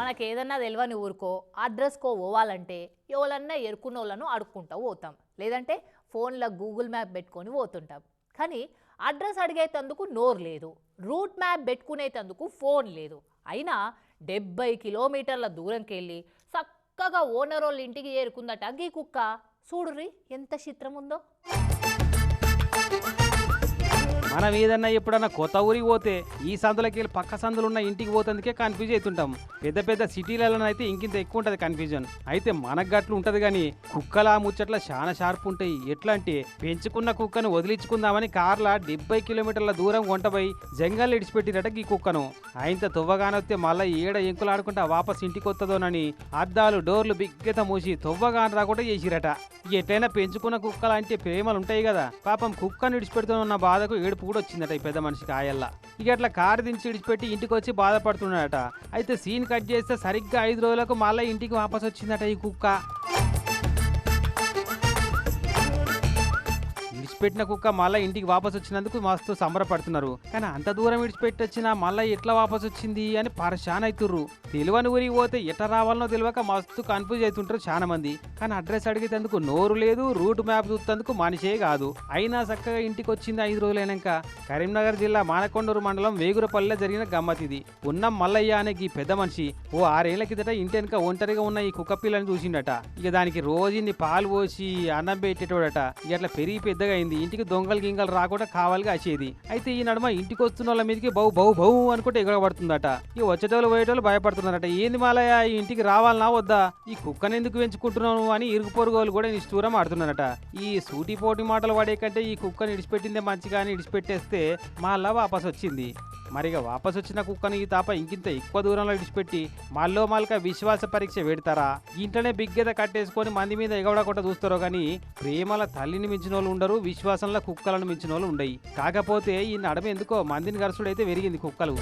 మనకి ఏదన్నా తెలియని ఊరుకో అడ్రస్కో పోవాలంటే ఎవరన్నా ఎరుకున్న వాళ్ళను అడుక్కుంటూ పోతాం. లేదంటే ఫోన్లో గూగుల్ మ్యాప్ పెట్టుకొని పోతుంటాం. కానీ అడ్రస్ అడిగేటందుకు నోరు లేదు. రూట్ మ్యాప్ పెట్టుకునేటందుకు ఫోన్ లేదు. అయినా డెబ్బై కిలోమీటర్ల దూరంకి వెళ్ళి చక్కగా ఓనర్ వాళ్ళ ఇంటికి చేరుకుందట గీ కుక్క. చూడుర్రి ఎంత చిత్రం ఉందో మనం ఏదన్నా ఎప్పుడన్నా కొత్త ఊరికి పోతే ఈ సందులకి వెళ్ళి పక్క సందులు ఉన్న ఇంటికి పోతందుకే కన్ఫ్యూజ్ అవుతుంటాం పెద్ద పెద్ద సిటీలలో అయితే ఇంకింత ఎక్కువ ఉంటుంది కన్ఫ్యూజన్ అయితే మనకు గట్లు ఉంటుంది కానీ కుక్కల ముచ్చట్ల చాలా షార్ప్ ఉంటాయి. ఎట్లా అంటే పెంచుకున్న కుక్కను వదిలించుకుందామని కార్ల డెబ్బై కిలోమీటర్ల దూరం కొంటపోయి జంగల్ ఇడిచిపెట్టిరట ఈ కుక్కను. ఆయనతో తువ్వగానొస్తే మళ్ళీ ఏడ ఎంకులు ఆడుకుంటా వాపస్ ఇంటికి వస్తుందోనని అద్దాలు డోర్లు బిగ్గత మూసి తువ్వగాన రాకుండా చేసిరట. ఎట్లయినా పెంచుకున్న కుక్కలు అంటే ప్రేమలు ఉంటాయి కదా పాపం కుక్కను ఇడిచిపెడుతున్న బాధకు ఏడుపు కూడా వచ్చిందట ఈ పెద్ద మనిషికి ఆయల్లా. ఇక అట్లా కారు దించి విడిచిపెట్టి ఇంటికి వచ్చి బాధపడుతున్నాడట. అయితే సీన్ కట్ చేస్తే సరిగ్గా ఐదు రోజులకు మళ్ళీ ఇంటికి వాపస్ వచ్చిందట ఈ కుక్క. విడిచిపెట్టిన కుక్క మళ్ళీ ఇంటికి వాపసు వచ్చినందుకు మస్తు సంబరపడుతున్నారు. కానీ అంత దూరం విడిచిపెట్టి వచ్చినా మళ్ళీ ఎట్లా వాపసు వచ్చింది అని పరశాన్ అవుతుర్రు తెలివని ఊరికి పోతే ఎట్లా రావాలనో తెలియక మస్తు కన్ఫ్యూజ్ అవుతుంటారు చాలా మంది. కానీ అడ్రస్ అడిగేందుకు నోరు లేదు రూట్ మ్యాప్ చూస్తేందుకు మనిషే కాదు. అయినా చక్కగా ఇంటికి వచ్చింది ఐదు రోజులైనాక కరీంనగర్ జిల్లా మానకొండూరు మండలం వేగురపల్లిలో జరిగిన గమ్మత్ ఇది. ఉన్న మల్లయ్య అనే ఈ పెద్ద మనిషి ఓ ఆరేళ్ళ కిందట ఇంటి వెనక ఒంటరిగా ఉన్న ఈ కుక్క పిల్లని చూసిండట. ఇక దానికి రోజుని పాలు పోసి అన్నం పెట్టేటోడట. ఇక అట్లా పెరిగి పెద్దగా అయింది ఇంటికి దొంగలు గింగలు రాకుండా కావాలిగా అసేది అయితే ఈ నడుమ ఇంటికి వస్తున్న వాళ్ళ మీదకి బహు బహు బహు అనుకుంటే ఎగరబడుతుందట ఈ వచ్చేటోళ్ళు పోయేటోళ్ళు భయపడుతున్నారట. ఏంది మాలయ్య ఈ ఇంటికి రావాలనా వద్దా? ఈ కుక్కను ఎందుకు పెంచుకుంటున్నాను అని ఇరుగు పొరుగు కూడా నిష్ఠూరం ఆడుతున్నారట. ఈ సూటి పోటీ మాటలు పడే కంటే ఈ కుక్కని ఇడిచిపెట్టిందే మంచిగా అని ఇడిచిపెట్టేస్తే మళ్ళా వాపస్ వచ్చింది మరిగ వాపస్ వచ్చిన కుక్కని ఈ తాప ఇంకింత ఎక్కువ దూరంలో విడిచిపెట్టి మళ్ళీ మళ్ళీ విశ్వాస పరీక్ష పెడతారా ఇంట్లోనే బిగ్గెద కట్టేసుకొని మంది మీద ఎగవడకుండా చూస్తారో కానీ ప్రేమల తల్లిని మించిన వాళ్ళు ఉండరు విశ్వాసంలో కుక్కలను మించిన వాళ్ళు ఉండయి. కాకపోతే ఈ నడమ ఎందుకో మందిని గరుసుడైతే పెరిగింది కుక్కలు.